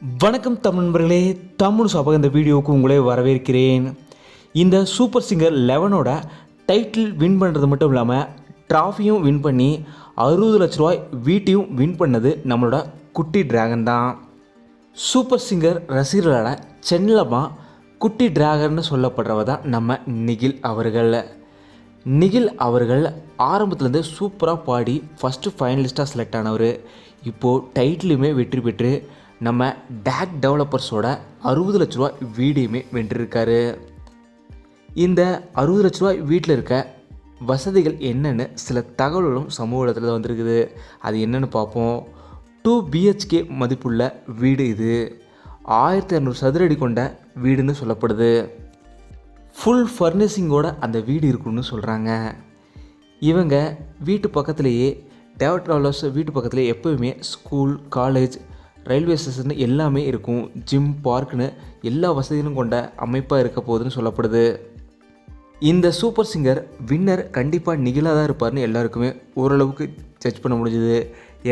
வணக்கம் தமிழ் நண்பர்களே தமிழ் சபக இந்த வீடியோவுக்கு உங்களே வரவேற்கிறேன். இந்த சூப்பர் சிங்கர் லெவனோட டைட்டில் வின் பண்ணுறது மட்டும் இல்லாமல் ட்ராஃபியும் வின் பண்ணி அறுபது லட்ச ரூபாய் வீட்டையும் வின் பண்ணது நம்மளோட குட்டி டிராகன் தான். சூப்பர் சிங்கர் ரசிகர்களோட செல்லமாக குட்டி டிராகன்னு சொல்லப்படுறவ தான் நம்ம நிகில் அவர்கள். நிகில் அவர்கள் ஆரம்பத்துலேருந்து சூப்பராக பாடி ஃபஸ்ட்டு ஃபைனலிஸ்ட்டாக செலக்ட் ஆனவர். இப்போது டைட்டிலுமே வெற்றி பெற்று நம்ம டேக் டெவலப்பர்ஸோட அறுபது லட்ச ரூபா வீடியுமே வென்றிருக்காரு. இந்த அறுபது லட்ச ரூபா வீட்டில் இருக்க வசதிகள் என்னென்னு சில தகவல்களும் சமூக இடத்துல வந்திருக்குது. அது என்னென்னு பார்ப்போம். டூ பிஹெச்கே மதிப்புள்ள வீடு இது. ஆயிரத்தி இரநூறு சதுரடி கொண்ட வீடுன்னு சொல்லப்படுது. ஃபுல் ஃபர்னிஷிங்கோட அந்த வீடு இருக்குன்னு சொல்கிறாங்க இவங்க வீட்டு பக்கத்துலேயே டெவலப்பர்ஸ் ட்ராவலர்ஸ் வீட்டு பக்கத்தில் எப்போவுமே ஸ்கூல் காலேஜ் ரயில்வே ஸ்டேஷன் எல்லாமே இருக்கும். ஜிம் பார்க்குன்னு எல்லா வசதிகளும் கொண்ட அமைப்பாக இருக்க போகுதுன்னு சொல்லப்படுது. இந்த சூப்பர் சிங்கர் வின்னர் கண்டிப்பாக நிகிலாக தான் இருப்பார்னு எல்லாருக்குமே ஓரளவுக்கு ஜட்ஜ் பண்ண முடிஞ்சுது.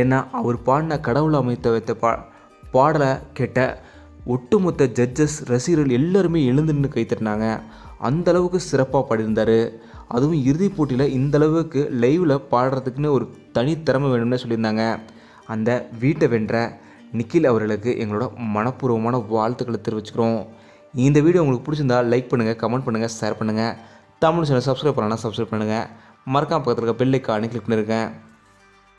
ஏன்னா அவர் பாடின கடவுள் அமைத்த வைத்த பா பாடலை கேட்ட ஒட்டுமொத்த ஜட்ஜஸ் ரசிகர்கள் எல்லாருமே எழுந்து நின்று கைத்தட்டினாங்க அந்த அளவுக்கு சிறப்பாக பாடியிருந்தார். அதுவும் இறுதிப் போட்டியில் இந்த அளவுக்கு லைவில் பாடுறதுக்குன்னு ஒரு தனித்திறமை வேணும்னு சொல்லியிருந்தாங்க. அந்த வீட்டை வென்ற நிக்கில் அவர்களுக்கு எங்களோட மனப்பூர்வமான வாழ்த்துக்களை தெரிவிச்சுக்கிறோம். இந்த வீடியோ உங்களுக்கு பிடிச்சிருந்தா லைக் பண்ணுங்கள் கமெண்ட் பண்ணுங்கள் ஷேர் பண்ணுங்கள் தமிழ் சேனல் சப்ஸ்கிரைப் பண்ணலாம் சப்ஸ்கிரைப் பண்ணுங்கள் மறக்காம பக்கத்தில் இருக்க பெல் ஐக்கானே கிளிக் பண்ணிருக்கேன்